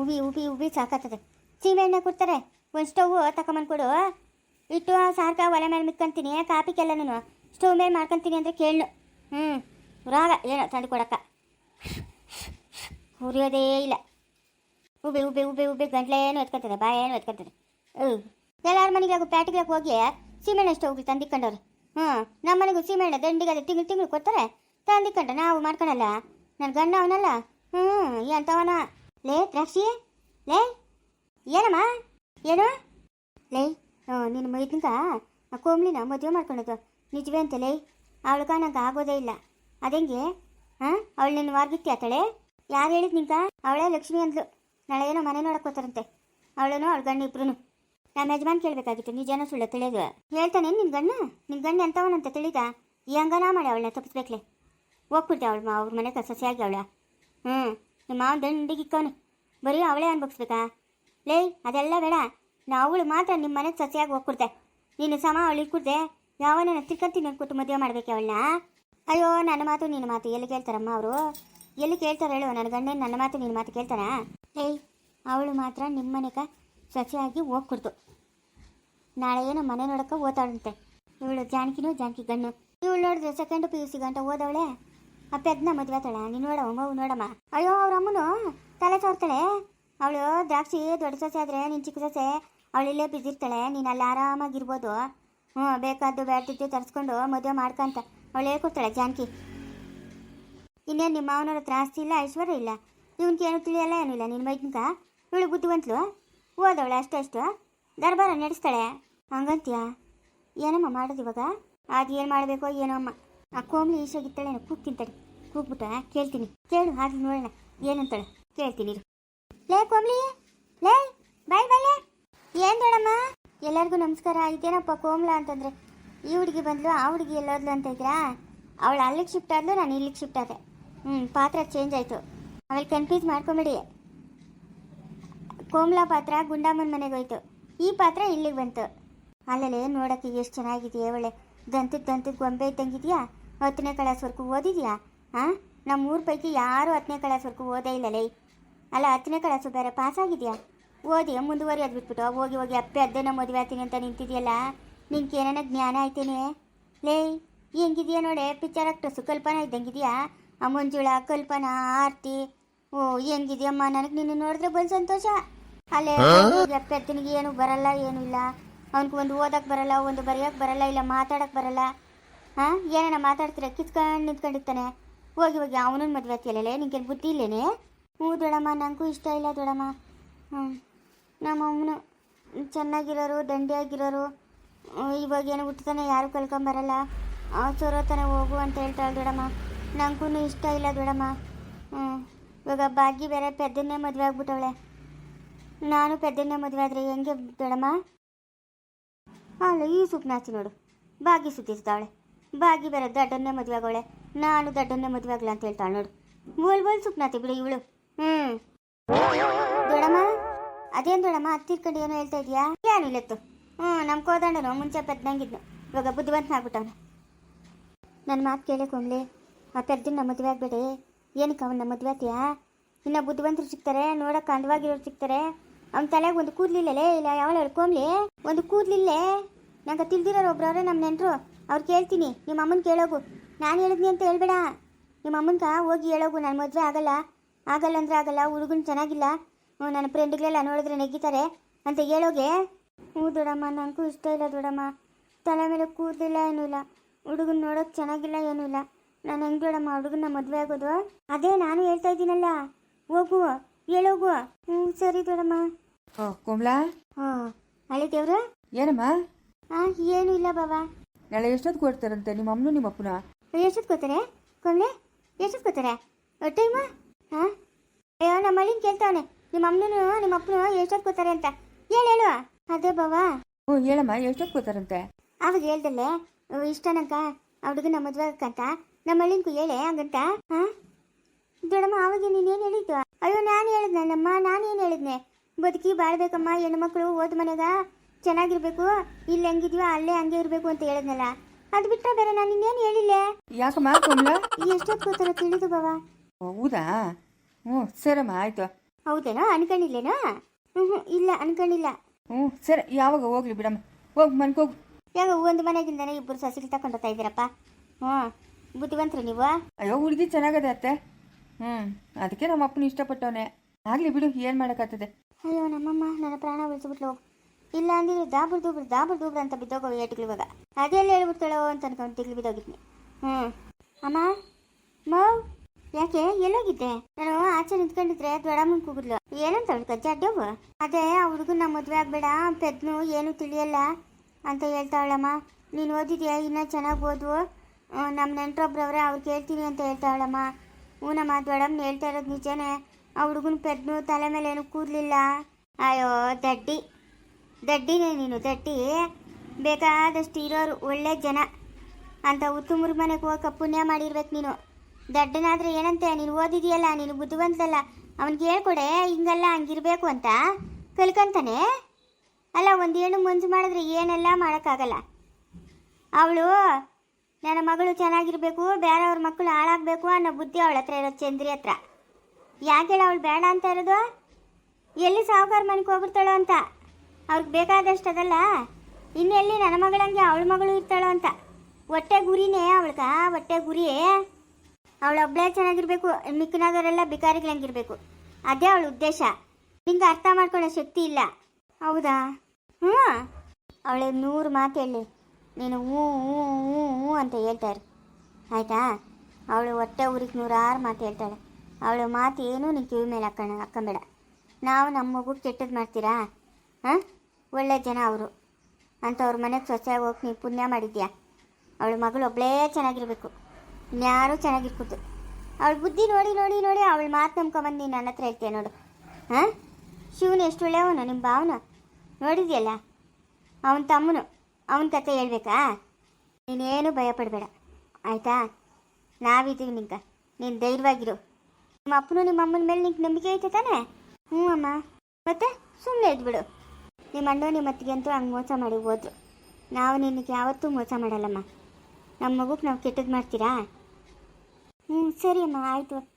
ಉಬಿ ಉಬಿ ಉಬಿ ಸಾಕಾಗ್ತದೆ. ಸೀಮೆ ಎಣ್ಣೆ ಕೊಡ್ತಾರೆ. ಒಂದು ಸ್ಟವ್ ತಗೊಂಬಂದು ಕೊಡು. ಇಟ್ಟು ಸಾರ್ಕ ಒಲೆ ಮೇಲೆ ಮಿಕ್ಕಂತೀನಿ, ಕಾಪಿಗೆಲ್ಲ ನಾನು. ಸ್ಟವ್ ಮೇಲೆ ಮಾಡ್ಕೊಂತೀನಿ ಅಂದರೆ ಕೇಳು ಹ್ಞೂ ರಾಗ, ಏನೋ ತಂದು ಕೊಡಕ್ಕ ಉರಿಯೋದೇ ಇಲ್ಲ. ಉಬಿ ಉಬಿ ಉಬಿ ಉಬಿ ಗಂಟ್ಲೇನು ಬಾಯ ಏನು ಎತ್ಕೊತದೆ ಹ್ಞೂ ಎಲ್ಲರ ಮನೆಗೆ ಪ್ಯಾಟಿಗೆ ಹೋಗಿ ಸೀಮೆಣ್ಣೆ ಸ್ಟವ್ಗಳು ತಂದಿಕ್ಕಂಡವ್ರು. ಹ್ಞೂ ನಮ್ಮ ಮನೆಗೂ ಸೀಮೆಣ್ಣೆ ದಂಡಿಗೆ ತಿಂಗಳು ತಿಂಗಳು ಕೊಡ್ತಾರೆ. ತಂದಿಕ್ಕಂಡ, ನಾವು ಮಾಡ್ಕೊಳಲ್ಲ. ನನ್ನ ಗಂಡ ಅವನಲ್ಲ. ಹ್ಞೂ ಎಂತವನ ಲೇ ದ್ರಾಕ್ಷಿ ಲೇ, ಏನಮ್ಮ? ಏನು? ಲೇ ನಿನ್ನ ಆ ಕೋಮ್ಲಿನ ಮದುವೆ ಮಾಡ್ಕೊಳೋದು ನಿಜವೇ ಅಂತ ಲೇ ಅವಳಗ ನಂಗೆ ಆಗೋದೇ ಇಲ್ಲ. ಅದೆಂಗೆ? ಹಾಂ ಅವಳು ನಿನ್ನ ವಾರ್ಗಿತ್ತಿ ಆತಾಳೆ? ಯಾರು ಹೇಳಿದ್ ನಿಂಕ ಅವಳೇ ಲಕ್ಷ್ಮಿ ಅಂದ್ಲು. ನಾಳೆ ಏನೋ ಮನೆ ನೋಡಕ್ಕೋತಾರಂತೆ ಅವಳನು ಅವಳೇನೋ ಅವಳ ಗಂಡ ಇಬ್ರು ನಮ್ಮ ಯಜಮಾನ್ ಕೇಳಬೇಕಾಗಿತ್ತು ನಿಜನೋ ಸುಳ್ಳು ತಿಳಿಯೋದು ಹೇಳ್ತಾನೆ ನಿನ್ನ ಗಣ್ಣ ನಿನ್ನ ಗಂಡ ಎಂಥವನಂತ ತಿಳಿದ? ಈ ಹಂಗನ ಮಾಡಿ ಅವಳನ್ನ ತಪ್ಪಿಸ್ಬೇಕ್ಲೆ. ಹೋಗ್ಬಿಡ್ತೆ ಅವಳು ಅವ್ರ ಮನೆ ಕಸಸಿಯಾಗಿ ಅವಳ. ಹ್ಞೂ ನಿಮ್ಮ ಮಾವನ ದಂಡಿಗಿಕ್ಕವನು ಬರೀ ಅವಳೇ ಅನ್ಭವಿಸ್ಬೇಕಾ? ಲೇ, ಅದೆಲ್ಲ ಬೇಡ. ನಾ ಅವಳು ಮಾತ್ರ ನಿಮ್ಮ ಮನೆಗೆ ಸಸಿಯಾಗಿ ಹೋಗ್ಕೊಡ್ತೆ. ನೀನು ಸಮ ಅವಳಿಗೆ ಇಕ್ಕೊಡ್ತೆ ಯಾವನ ತಿಕ್ಕಂತೀನಿ ಅನ್ಕೊಟ್ಟು ಮದುವೆ ಮಾಡ್ಬೇಕು ಅವಳನ್ನ? ಅಯ್ಯೋ, ನನ್ನ ಮಾತು, ನಿನ್ನ ಮಾತು ಎಲ್ಲಿ ಕೇಳ್ತಾರಮ್ಮ ಅವರು? ಎಲ್ಲಿ ಕೇಳ್ತಾರೆ ಹೇಳು? ನನ್ನ ಗಂಡನ ನನ್ನ ಮಾತು, ನಿನ್ನ ಮಾತು ಕೇಳ್ತಾರಾ? ಏಯ್ ಅವಳು ಮಾತ್ರ ನಿಮ್ಮ ಮನೆಗ ಸಸಿಯಾಗಿ ಹೋಗ್ಕೊಡ್ತು. ನಾಳೆ ಏನೋ ಮನೆ ನೋಡಕ್ಕೆ ಓದಾಡಂತೆ ಇವಳು ಜಾನಕಿನೂ, ಜಾನಕಿ ಗಣ್ಣು ಇವಳು ನೋಡಿದ್ರೆ ಸೆಕೆಂಡ್ ಪಿ ಯು ಸಿ ಗಂಟ ಓದವಳೆ? ಆ ಪೆದ್ನ ಮದುವೆ ಆತಾಳ, ನೀನು ನೋಡವ ನೋಡಮ್ಮ. ಅಯ್ಯೋ, ಅವ್ರ ಅಮ್ಮನು ತಲೆ ತೋರ್ತಾಳೆ ಅವಳು ದ್ರಾಕ್ಷಿ ದೊಡ್ಡ ಸೊಸೆ ಆದರೆ ನೀನು ಚಿಕ್ಕ ಸೊಸೆ ಅವಳಿಲ್ಲೇ ಬಿದ್ದಿರ್ತಾಳೆ ನೀನು ಅಲ್ಲಿ ಆರಾಮಾಗಿರ್ಬೋದು. ಹ್ಞೂ ಬೇಕಾದ್ದು ಬೇಡ್ತಿದ್ದು ತರಿಸ್ಕೊಂಡು ಮದುವೆ ಮಾಡ್ಕಂತ ಅವಳು ಹೇಳ್ಕೊಡ್ತಾಳೆ ಜಾನಕಿ. ಇನ್ನೇನು ನಿಮ್ಮ ಮಾವನವ್ರ ಹತ್ರ ಆಸ್ತಿ ಇಲ್ಲ, ಐಶ್ವರ್ಯ ಇಲ್ಲ? ಇವನ್ಗೆ ಏನು ತಿಳಿಯಲ್ಲ, ಏನೂ ಇಲ್ಲ ನಿನ್ನ ಮೈದ್ನಕ ಇವಳು ಬುದ್ಧಿವಂತಲು? ಅಷ್ಟು ಅಷ್ಟು? ದರ್ಬಾರ ನಡೆಸ್ತಾಳೆ? ಹಂಗಂತೀಯ? ಏನಮ್ಮ ಮಾಡೋದು ಇವಾಗ? ಅದು ಏನು ಮಾಡಬೇಕೋ ಏನೋ ಅಮ್ಮ. ಆ ಕೋಮ್ಲಿ ಈಶಾಗಿತ್ತಾಳೆ ಕೂಗ್ತೀನಿ ತಿಂತಾಳೆ. ಕೂಗ್ಬಿಟ್ಟ ಕೇಳ್ತೀನಿ. ಕೇಳು ಹಾಗೆ ನೋಡೋಣ. ಏನಂತಾಳೆ? ಕೇಳ್ತೀನಿ. ಲೇ ಕೋಮ್ಲಿ, ಲೇ, ಬಾಯ್ ಲೇ. ಏನು ದೊಡಮ್ಮ ಎಲ್ಲರಿಗೂ ನಮಸ್ಕಾರ. ಇದೇನಪ್ಪ ಕೋಮ್ಲಾ ಅಂತಂದ್ರೆ? ಈ ಹುಡುಗಿ ಬಂದ್ಲು, ಆ ಹುಡುಗಿ ಎಲ್ಲೋದ್ಲು ಅಂತ ಇದ್ರಾ ಅವಳು ಅಲ್ಲಿಗೆ ಶಿಫ್ಟ್ ಆದ್ಲು, ನಾನು ಇಲ್ಲಿಗೆ ಶಿಫ್ಟ್ ಆದೆ. ಹ್ಞೂ ಪಾತ್ರ ಚೇಂಜ್ ಆಯಿತು. ಆಮೇಲೆ ಕನ್ಫ್ಯೂಸ್ ಮಾಡ್ಕೊಂಬಿಡಿ. ಕೋಮ್ಲಾ ಪಾತ್ರ ಗುಂಡಮ್ಮನ ಮನೆಗೆ ಹೋಯ್ತು. ಈ ಪಾತ್ರ ಇಲ್ಲಿಗೆ ಬಂತು. ಅಲ್ಲಲ್ಲೇ ನೋಡೋಕ್ಕೆ ಎಷ್ಟು ಚೆನ್ನಾಗಿದೆಯಾ, ಒಳ್ಳೆ ದಂತದ ದಂತದ ಗೊಂಬೆ ಇದ್ದಂಗಿದೆಯಾ ಹತ್ತನೇ ಕ್ಲಾಸ್ವರೆಗೂ ಓದಿದ್ಯಾ? ಹಾಂ ನಮ್ಮ ಊರ ಪೈಕಿ ಯಾರೂ ಹತ್ತನೇ ಕ್ಲಾಸ್ವರೆಗೂ ಓದೇ ಇಲ್ಲ ಲೇ ಅಲ್ಲ ಹತ್ತನೇ ಕ್ಲಾಸು ಬೇರೆ ಪಾಸ್ ಆಗಿದೆಯಾ? ಓದಿ ಮುಂದುವರಿಯೋದು ಬಿಟ್ಬಿಟ್ಟು ಹೋಗಿ ಹೋಗಿ ಅಪ್ಪೆ ಅದ್ದನ ಮದುವೆ ಆಗ್ತೀನಿ ಅಂತ ನಿಂತಿದೆಯಲ್ಲ? ನಿನ್ಗೆ ಏನೇನ ಜ್ಞಾನ ಆಯ್ತೇನೆ? ಲೇ ಹೆಂಗಿದೆಯಾ ನೋಡೆ? ಪಿಕ್ಚರ್ ಆಕ್ಟ್ರಸ್ಸು ಕಲ್ಪನಾ ಇದ್ದಂಗಿದೆಯಾ? ಆ ಮಂಜುಳ ಕಲ್ಪನಾ ಆರ್ತಿ. ಓ ಹೆಂಗಿದೆಯಮ್ಮ ನನಗೆ ನಿನ್ನ ನೋಡಿದ್ರೆ ಬಂದು ಸಂತೋಷ. ಅಲ್ಲೇ ಪೆದ್ದನಿಗೆ ಏನು ಬರಲ್ಲ ಏನು ಇಲ್ಲ. ಅವನಿಗೆ ಒಂದು ಓದಕ್ಕೆ ಬರಲ್ಲ ಒಂದು ಬರೆಯೋಕೆ ಬರಲ್ಲ ಇಲ್ಲ ಮಾತಾಡಕ್ಕೆ ಬರಲ್ಲ. ಹಾಂ? ಏನೇನ ಮಾತಾಡ್ತೀರ? ಕಿತ್ಕೊಂಡು ನಿಂತ್ಕೊಂಡಿರ್ತಾನೆ. ಹೋಗಿ ಹೋಗಿ. ಅವನನ್ನ ಮದುವೆ ಆಗ್ತಿಯಲ್ಲೇ ನಿಂಗೆ ಬುದ್ಧಿ ಇಲ್ಲೇನೆ? ಹ್ಞೂ ದೊಡಮ್ಮ ನನಗೂ ಇಷ್ಟ ಇಲ್ಲ ದೊಡಮ್ಮ. ಹ್ಞೂ. ನಮ್ಮ ಅಮ್ಮನು ಚೆನ್ನಾಗಿರೋರು, ದಂಡಿಯಾಗಿರೋರು. ಇವಾಗ ಏನು ಹುಟ್ಟತಾನೆ ಯಾರು ಕಲ್ಕೊಂಬರಲ್ಲ ಸೊರೋತನ ಹೋಗು ಅಂತ ಹೇಳ್ತಾಳೆ ದೊಡಮ್ಮ. ನನಗೂ ಇಷ್ಟ ಇಲ್ಲ ದೊಡಮ್ಮ. ಹ್ಞೂ. ಇವಾಗ ಬಾಗಿ ಬೇರೆ ಪೆದ್ದನ್ನೇ ಮದುವೆ ಆಗ್ಬಿಟ್ಟವಳೆ. ನಾನು ಪೆದ್ದನ್ನೇ ಮದುವೆ ಆದರೆ ಹೆಂಗೆ ದೊಡಮ್ಮ? ಅಲ್ಲ, ಈ ಸುಪ್ನಾಚಿ ನೋಡು. ಬಾಗಿ ಸುತ್ತಿಸ್ತಾವಳೆ ಭಾಗ್ಯ ಬರ ದಡ್ಡನ್ನೇ ಮದುವೆ ಆಗೋಳೆ. ನಾನು ದಡ್ಡನ್ನೇ ಮದುವೆ ಆಗಲ್ಲ ಅಂತ ಹೇಳ್ತಾಳೆ ನೋಡು. ಬೋಲ್ ಬೋಲ್ ಸುಪ್ನಾತಿ ಬಿಡು ಇವಳು. ಹ್ಮ್. ದೊಡಮ್ಮ ಅದೇನು ದೊಡಮ್ಮ ಹತ್ತಿರ್ಕೊಂಡು ಏನೋ ಹೇಳ್ತಾ ಇದೀಯಾ? ಏನಿಲ್ಲತ್ತು ಹ್ಞೂ ನಮ್ಮ ಕೋದಂಡನು ಮುಂಚೆ ಪೆದ್ದಂಗಿದ್ನು ಇವಾಗ ಬುದ್ಧಿವಂತನಾಗ್ಬಿಟ್ಟವನು ನನ್ನ ಮಾತು ಕೇಳಿ ಕೊಂಬ್ಲಿ ಆ ಪೆದ್ದನ್ನ ಮದುವೆ ಆಗಬೇಡಿ. ಏನಕ್ಕೆ ಅವನ್ನ ಮದುವೆ ಆಗ್ತೀಯಾ? ಇನ್ನು ಬುದ್ಧಿವಂತರು ಸಿಗ್ತಾರೆ, ನೋಡೋಕೆ ಅಂದವಾಗಿರೋರು ಸಿಗ್ತಾರೆ. ಅವ್ನ ತಲೆಗೆ ಒಂದು ಕೂದಲಿಲ್ಲಲೇ? ಇಲ್ಲ, ಯಾವಳ ಕೋಮ್ಲಿ? ಒಂದು ಕೂದಲಿಲ್ಲೇ? ನಂಗೆ ತಿಳಿದಿರೋರು ಒಬ್ರವ್ರೆ ನಮ್ಮ ನೆಂಟರು. ಅವ್ರು ಕೇಳ್ತೀನಿ ನಿಮ್ಮ ಅಮ್ಮನ ಕೇಳೋಗು. ನಾನು ಹೇಳಿದ್ನಿ ಅಂತ ಹೇಳ್ಬೇಡ. ನಿಮ್ಮ ಅಮ್ಮನಕ ಹೋಗಿ ಹೇಳೋಗು ನಾನು ಮದುವೆ ಆಗಲ್ಲ. ಆಗಲ್ಲ ಅಂದರೆ ಆಗಲ್ಲ ಹುಡುಗನ ಚೆನ್ನಾಗಿಲ್ಲ. ಹ್ಞೂ ನನ್ನ ಫ್ರೆಂಡ್ಗಳೆಲ್ಲ ನೋಡಿದ್ರೆ ನೆಗಿತಾರೆ. ಅಂತ ಹೇಳೋಗೆ. ಹ್ಞೂ ದೊಡಮ್ಮ ನನಗೂ ಇಷ್ಟ ಇಲ್ಲ ದೊಡಮ್ಮ. ತಲೆ ಮೇಲೆ ಕೂದಲಿಲ್ಲ ಏನೂ ಇಲ್ಲ. ಹುಡುಗನ ನೋಡೋಕೆ ಚೆನ್ನಾಗಿಲ್ಲ ಏನೂ ಇಲ್ಲ. ನಾನು ಹೆಂಗೆ ದೊಡಮ್ಮ ಹುಡುಗನ ಮದುವೆ ಆಗೋದು? ಅದೇ ನಾನು ಹೇಳ್ತಾ ಇದ್ದೀನಲ್ಲ. ಹೋಗು ಹೇಳೋಗು. ಹ್ಞೂ ಸರಿ ದೊಡಮ್ಮ. ಓ ಕೋಮ್ಲಾ ಹಾಂ ಹಳೆ ದೇವ್ರು? ಏನಮ್ಮ? ಹಾಂ ಏನೂ ಇಲ್ಲ ಬಾಬಾ ನಾಳೆ ಎಷ್ಟೊತ್ತು ಕೊಡ್ತಾರಂತೆ ನಿಮ್ಮ ಅಮ್ಮನು ನಿಮ್ಮ ಅಪ್ಪನ? ಎಷ್ಟೊತ್ತು ಕೊಡ್ತಾರೆ ಕೊಂಬ್ಲೆ ಎಷ್ಟೊತ್ತು ಕೊಡ್ತಾರೆ ಟೈಮ ಹಾಂ? ಅಯ್ಯೋ ನಮ್ಮ ಮಳಿನ ಕೇಳ್ತಾವನೆ. ನಿಮ್ಮ ಅಮ್ಮನೂ ನಿಮ್ಮ ಅಪ್ಪನು ಎಷ್ಟೊತ್ತು ಕೊಡ್ತಾರೆ ಅಂತ. ಹೇಳು ಹೇಳು. ಅದೇ ಬಾವಾ. ಹ್ಞೂ ಹೇಳಮ್ಮ ಎಷ್ಟೊತ್ತು ಕೊಡ್ತಾರಂತೆ ಅವಾಗ ಹೇಳ್ದಲ್ಲೇ ಇಷ್ಟನಂಕ ಆ ಹುಡುಗನ ಮದುವೆ ಆಗಕ್ಕಂತ. ನಮ್ಮ ಮಳಿನ್ಕು ಹೇಳೆ ಹಂಗಂತ. ಹಾಂ? ದೊಡಮ್ಮ ಅವಾಗ ನೀನೇನು ಹೇಳಿದ್ದು? ಅಯ್ಯೋ ನಾನು ಹೇಳಿದ್ನಲ್ಲಮ್ಮ ನಾನೇನು ಹೇಳಿದ್ನೆ? ಬದುಕಿ ಬಾಳ್ಬೇಕಮ್ಮ ಹೆಣ್ಮಕ್ಳು ಓದ್ ಮನೆಗ. ಚೆನ್ನಾಗಿರ್ಬೇಕು ಇಲ್ಲಿ ಹೆಂಗಿದ್ಯೋ ಅಲ್ಲೇ ಹಂಗೆ ಇರಬೇಕು ಅಂತ ಹೇಳಿದ್ನಲ್ಲ. ಅದು ಬಿಟ್ಟರೆ ಬೇರೆ ನಾನು ಇನ್ನೇನು ಹೇಳಿಲ್ಲ. ಯಾಕಮ್ಮ ಕೋಮ್ಲಾ ಎಷ್ಟೊತ್ತು ಕೂತಾರೋ ತಿಳಿದು ಬಾವ. ಹೌದಾ? ಹ್ಞೂ ಸರಮ್ಮ ಆಯಿತು. ಹೌದೇನೋ? ಅನ್ಕೊಂಡಿಲ್ಲೇನೋ? ಹ್ಞೂ ಹ್ಞೂ ಇಲ್ಲ ಅನ್ಕೊಂಡಿಲ್ಲ. ಹ್ಞೂ ಸರಿ ಯಾವಾಗ ಹೋಗ್ಲಿ ಬಿಡಮ್ಮ. ಹೋಗಿ ಮನ್ಕೋಗು ಯಾವ ಒಂದು ಮನೆಗಿಂದನೇ ಇಬ್ಬರು ಸಸಿಗೆ ತಗೊಂಡೋಗ್ತಾ ಇದ್ದೀರಪ್ಪ. ಹ್ಞೂ ಬುದ್ಧಿವಂತರು ನೀವು. ಅಯ್ಯೋ ಹುಡುಗಿ ಚೆನ್ನಾಗದೆ ಅತ್ತೆ. ಹ್ಞೂ ಅದಕ್ಕೆ ನಮ್ಮ ಅಪ್ಪನ ಇಷ್ಟಪಟ್ಟವನೇ. ಆಗಲಿ ಬಿಡು ಏನು ಮಾಡೋಕ್ಕಾಗ್ತದೆ? ಅಯ್ಯೋ ನಮ್ಮಮ್ಮ ನನ್ನ ಪ್ರಾಣ ಉಳಿಸ್ಬಿಟ್ಲು. ಇಲ್ಲ ಅಂದಿದ್ರೆ ದಾಬುರ್ ದೂಬ್ರು ದಾಬುರ್ ದೂಬ್ರು ಅಂತ ಬಿದ್ದೋಗೋ ಏಟ್ಗಳು ಇವಾಗ. ಅದೆಲ್ಲ ಹೇಳ್ಬಿಡ್ತಾಳೋ ಅಂತ ಅನ್ಕೊಂಡು ತಿಗ್ಲು ಬಿದ್ದೋಗಿದ್ನಿ. ಹ್ಞೂ ಅಮ್ಮ ಮಾವ್ ಯಾಕೆ ಎಲ್ಲೋಗಿದ್ದೆ? ನಾನು ಆಚೆ ನಿಂತ್ಕೊಂಡಿದ್ರೆ ದೊಡ್ಡಮ್ಮನ ಕೂಗಿದ್ಲು. ಏನಂತ ಅವಳು ಕಜ್ಜಾಡ್ಯವು ಅದೇ, ಆ ಹುಡುಗನ ಮದುವೆ ಆಗಬೇಡ, ಪೆದ್ನು, ಏನು ತಿಳಿಯಲ್ಲ ಅಂತ ಹೇಳ್ತಾವಳಮ್ಮ ನೀನು ಓದಿದ್ಯಾ? ಇನ್ನೂ ಚೆನ್ನಾಗಿ ಓದು ನಮ್ಮ ನೆಂಟ್ರೊಬ್ರವ್ರೆ ಅವ್ರು ಕೇಳ್ತೀನಿ ಅಂತ ಹೇಳ್ತಾವಳಮ್ಮ ಹ್ಞೂನಮ್ಮ ದೊಡ್ಡಮ್ಮನ ಹೇಳ್ತಾ ಇರೋದು ನಿಜನೇ. ಆ ಹುಡುಗನ ಪೆದ್ನು, ತಲೆ ಮೇಲೆ ಏನು ಕೂದಲಿಲ್ಲ. ಅಯ್ಯೋ, ದಡ್ಡಿ. ದಡ್ಡಿನೇ ನೀನು, ದಡ್ಡಿ. ಬೇಕಾದಷ್ಟು ಇರೋರು ಒಳ್ಳೆ ಜನ. ಅಂತ ಉತ್ತುಮರ ಮನೆಗೆ ಹೋಗಕ್ಕೆ ಪುಣ್ಯ ಮಾಡಿರ್ಬೇಕು ನೀನು. ದಡ್ಡನಾದ್ರೆ ಏನಂತೆ? ನೀನು ಓದಿದೆಯಲ್ಲ, ನೀನು ಬುದ್ಧಿವಂತಲ್ಲ ಅವನಿಗೆ ಹೇಳ್ಕೊಡೆ, ಹಿಂಗಲ್ಲ ಹಂಗಿರ್ಬೇಕು ಅಂತ. ಕಲ್ಕಂತಾನೆ? ಅಲ್ಲ, ಒಂದು ಹೆಣ್ಣು ಮುಂಜು ಮಾಡಿದ್ರೆ ಏನೆಲ್ಲ ಮಾಡೋಕ್ಕಾಗಲ್ಲ. ಅವಳು, ನನ್ನ ಮಗಳು ಚೆನ್ನಾಗಿರಬೇಕು, ಬೇರೆಯವ್ರ ಮಕ್ಕಳು ಹಾಳಾಗಬೇಕು ಅನ್ನೋ ಬುದ್ಧಿ ಅವಳ ಹತ್ರ ಇರೋದು ಚಂದ್ರಿ ಹತ್ರ. ಯಾಕೆ ಅವಳು ಬೇಡ ಅಂತ ಇರೋದು? ಎಲ್ಲಿ ಸಾಹುಕಾರ ಮನೆಗೆ ಹೋಗ್ಬಿಡ್ತಾಳೋ ಅಂತ. ಅವ್ರಿಗೆ ಬೇಕಾದಷ್ಟು ಅದಲ್ಲ. ಇನ್ನೆಲ್ಲಿ ನನ್ನ ಮಗಳಂಗೆ ಅವಳ ಮಗಳು ಇರ್ತಾಳೋ ಅಂತ. ಹೊಟ್ಟೆ ಗುರಿನೇ ಅವಳ್ಗ, ಹೊಟ್ಟೆ ಗುರಿ ಅವಳೊಬ್ಬಳೇ ಚೆನ್ನಾಗಿರ್ಬೇಕು ಮಿಕ್ಕನಾದವರೆಲ್ಲ ಬಿಕಾರಿಗಳಂಗಿರ್ಬೇಕು. ಅದೇ ಅವಳ ಉದ್ದೇಶ. ನಿಂಗೆ ಅರ್ಥ ಮಾಡ್ಕೊಳ್ಳೋ ಶಕ್ತಿ ಇಲ್ಲ. ಹೌದಾ? ಹ್ಞೂ. ಅವಳು ನೂರು ಮಾತು ಹೇಳಿ. ನೀನು ಹ್ಞೂ ಹ್ಞೂ ಹ್ಞೂ ಹ್ಞೂ ಅಂತ ಹೇಳ್ತಾರೆ ಆಯಿತಾ? ಅವಳು ಹೊಟ್ಟೆ ಊರಿಗೆ ನೂರಾರು ಮಾತು ಹೇಳ್ತಾಳೆ. ಅವಳ ಮಾತು ಏನೂ ನೀನು ಕಿವಿ ಮೇಲೆ ಹಾಕೋಣ, ಹಾಕೊಂಬೇಡ. ನಾವು ನಮ್ಮ ಮಗು ಕೆಟ್ಟದ್ದು ಮಾಡ್ತೀರಾ? ಹಾಂ? ಒಳ್ಳೆ ಜನ ಅವರು. ಅವ್ರ ಮನೆಗೆ ಸೊಸೆಯಾಗಿ ಹೋಗಿ ನೀವು ಪುಣ್ಯ ಮಾಡಿದ್ಯಾ? ಅವಳ ಮಗಳು ಒಬ್ಬಳೇ ಚೆನ್ನಾಗಿರಬೇಕು. ಇನ್ಯಾರೂ ಚೆನ್ನಾಗಿರ್ಕೂತು ಅವಳ ಬುದ್ಧಿ ನೋಡಿ ನೋಡಿ ನೋಡಿ ಅವಳ ಮಾತು ನಂಬ್ಕೊಂಬಂದು ನೀನು ನನ್ನ ಹತ್ರ ಹೇಳ್ತೀಯ ನೋಡು. ಹಾಂ? ಶಿವನು ಎಷ್ಟು ಒಳ್ಳೆಯವನು ನಿಮ್ಮ ಭಾವನ? ನೋಡಿದ್ಯಲ್ಲ? ಅವನ ತಮ್ಮನು. ಅವನ ಕತೆ ಹೇಳ್ಬೇಕಾ? ನೀನೇನು ಭಯಪಡಬೇಡ. ಆಯಿತಾ? ನಾವಿದ್ದೀವಿ ನಿಂಗೆ. ನೀನು ಧೈರ್ಯವಾಗಿರು ನಿಮ್ಮ ಅಪ್ಪನು ನಿಮ್ಮ ಅಮ್ಮನ ಮೇಲೆ ನಿಂಗೆ ನಂಬಿಕೆ ಐತೆ ತಾನೇ? ಹ್ಞೂ ಅಮ್ಮ. ಮತ್ತೆ ಸುಮ್ಮನೆ ಇದ್ಬಿಡು. ನಿಮ್ಮ ಅಣ್ಣ ನಿಮ್ಮ ಅತ್ತಿಗೆ ಅಂತೂ ಹಂಗೆ ಮೋಸ ಮಾಡಿ ಹೋದ್ರು. ನಾವು ನಿನಗೆ ಯಾವತ್ತೂ ಮೋಸ ಮಾಡಲ್ಲಮ್ಮ. ನಮ್ಮ ಮಗುಗೆ ನಾವು ಕೆಟ್ಟದ್ದು ಮಾಡ್ತೀರಾ? ಹ್ಞೂ ಸರಿ ಅಮ್ಮ, ಆಯಿತು.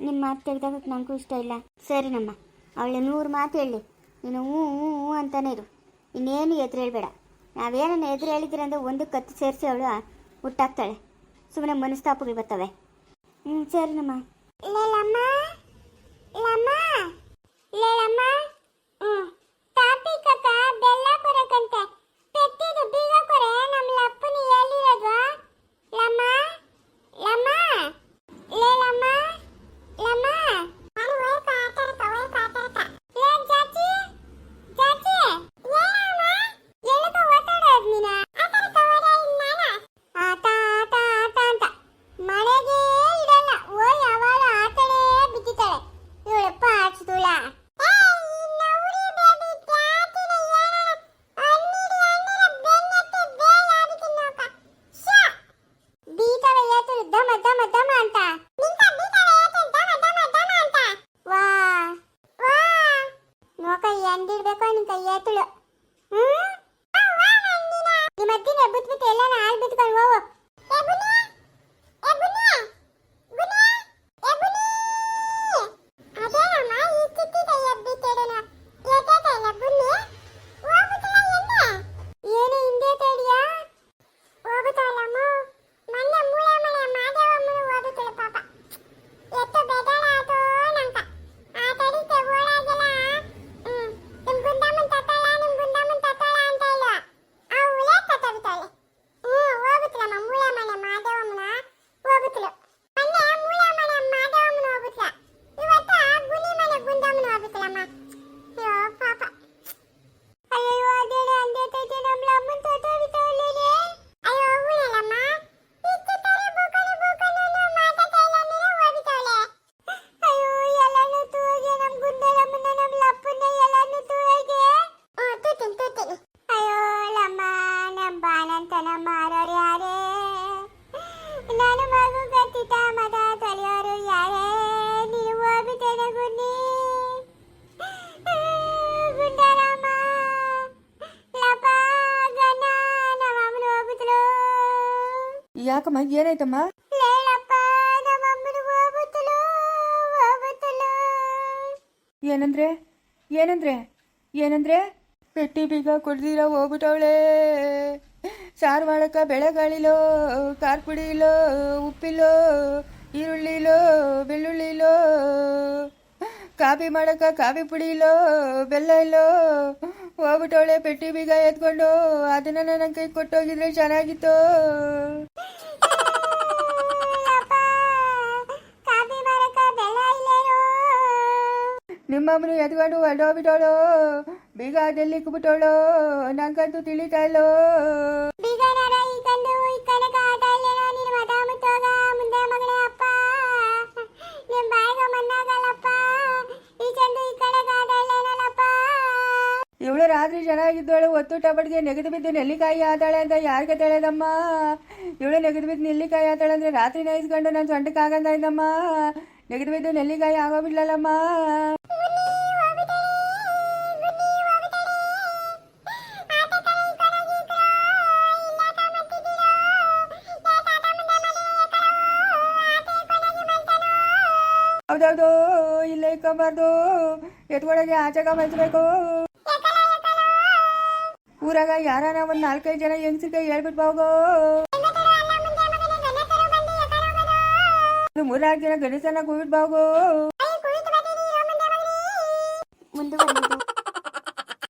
ನಿಮ್ಮ ಮಾತು ತೆಗ್ದಾಗಕ್ಕೆ ನನಗೂ ಇಷ್ಟ ಇಲ್ಲ. ಸರಿನಮ್ಮ, ಅವಳು ನೂರು ಮಾತು ಹೇಳಿ. ನೀನು ಹ್ಞೂ ಹ್ಞೂ ಹ್ಞೂ ಅಂತಾನೆ ಇರು. ಇನ್ನೇನು ಎದುರು ಹೇಳ್ಬೇಡ. ನಾವೇನನ್ನ ಎದುರು ಹೇಳಿದ್ರೆ ಅಂದರೆ ಒಂದು ಕತ್ತು ಸೇರಿಸಿ ಅವಳು ಹುಟ್ಟಾಗ್ತಾಳೆ ಸುಮ್ಮನೆ ಮನಸ್ತಾಪಗಳು ಬರ್ತವೆ. ಹ್ಞೂ ಸರಿನಮ್ಮ. ಲೇಲಮ್ಮ ಲಮ್ಮ ಲೇಲಮ್ಮ ಹ್ಞೂ ಬೆಲ್ಲ ಕೊರಕಂತೆ ಯಾಕಮ್ಮ, ಏನಾಯ್ತಮ್ಮ? ಏನಂದ್ರೆ? ಏನಂದ್ರೆ? ಏನಂದ್ರೆ? ಪೆಟ್ಟಿ ಬೀಗ ಕುಡ್ದಿರ ಹೋಗ್ಬಿಟ್ಟವಳೆ. ಸಾರು ಮಾಡಕ್ಕ ಬೆಳೆಗಳಿಲೋ ಖಾರ ಪುಡಿ ಇಲ್ಲೋ ಉಪ್ಪಿಲ್ಲೋ ಈರುಳ್ಳಿ ಇಲ್ಲೋ ಬೆಳ್ಳುಳ್ಳಿ ಇಲ್ಲೋ ಕಾಫಿ ಮಾಡಕ ಕಾಫಿ ಪುಡಿಲೋ, ಬೆಲ್ಲ ಇಲ್ಲೋ ಹೋಗ್ಬಿಟ್ಟವಳೆ ಪೆಟ್ಟಿ ಬೀಗ ಎತ್ಕೊಂಡು. ಅದನ್ನ ನನ್ನ ಕೈ ಕೊಟ್ಟೋಗಿದ್ರೆ ಚೆನ್ನಾಗಿತ್ತು ಕಾಫಿ ಮಾಡಕ ಬೆಲ್ಲ ಇಲ್ಲೇನು ನಿಮ್ಮಮ್ಮನು ಎತ್ಕೊಂಡು ಹೊರಟೋಗ್ಬಿಟ್ಟವಳು ಬೀಗ ಅದೆಲ್ಲಿ ಕುಬಿಟ್ಟವಳು ನಂಗಂತೂ ತಿಳಿತಾ ಇಲ್ಲೋ ಬೀಗನಾರ ಈ ಕಂಡು ಈ ಕನಕ ಆಟ ಇಲ್ಲೇನೋ ನೀನು ಮತ ಮುಟ್ಟೋಗ ಮುಂದೆ ಮಗಳೇ ಅಪ್ಪ ನಿಮ್ ಬಾಯಿಗ ಮಣ್ಣಾಗಲ್ಲಪ್ಪ. ಬೀಗ ಈ ಕನಕ ಆಟ ಇಲ್ಲೇನಲ್ಲಪ್ಪ ಇವಳು ರಾತ್ರಿ ಚೆನ್ನಾಗಿದ್ದವಳು ಒತ್ತು ಟಬಡ್ಗೆ ನೆಗೆದು ಬಿದ್ದು ನೆಲ್ಲಿಕಾಯಿ ಆತಾಳೆ ಅಂತ ಯಾರಿಗೆ ತಳೆದಮ್ಮ? ಇವಳು ನೆಗೆದು ಬಿದ್ದು ನೆಲ್ಲಿಕಾಯಿ ಆತಾಳೆ ಅಂದ್ರೆ ರಾತ್ರಿ ನೈಸ್ಕೊಂಡು ನಾನು ಸೊಂಟಕ್ಕಾಗಂತ ಇದ್ದಮ್ಮ ನೆಗೆದು ಬಿದ್ದು ನೆಲ್ಲಿಕಾಯಿ ಆಗೋಬಿಡ್ಲಲ್ಲಮ್ಮ ಹೌದೌದು ಇಲ್ಲೇ ಇಕ್ಕೊಂಬಾರ್ದು ಎತ್ಕೊಳಗೆ ಆಚೆ ಮಲ್ಸ್ಬೇಕು ಊರಾಗ ಯಾರಾನ ಒಂದ್ ನಾಲ್ಕೈದು ಜನ ಹೆಂಗ್ಸಿಗೆ ಹೇಳ್ಬಿಟ್ಟು ಹೋಗೋ ಮೂರ್ನಾಲ್ಕು ಜನ ಗಣೇಶನ ಕೂಬಿಟ್ಟು ಹೋಗೋ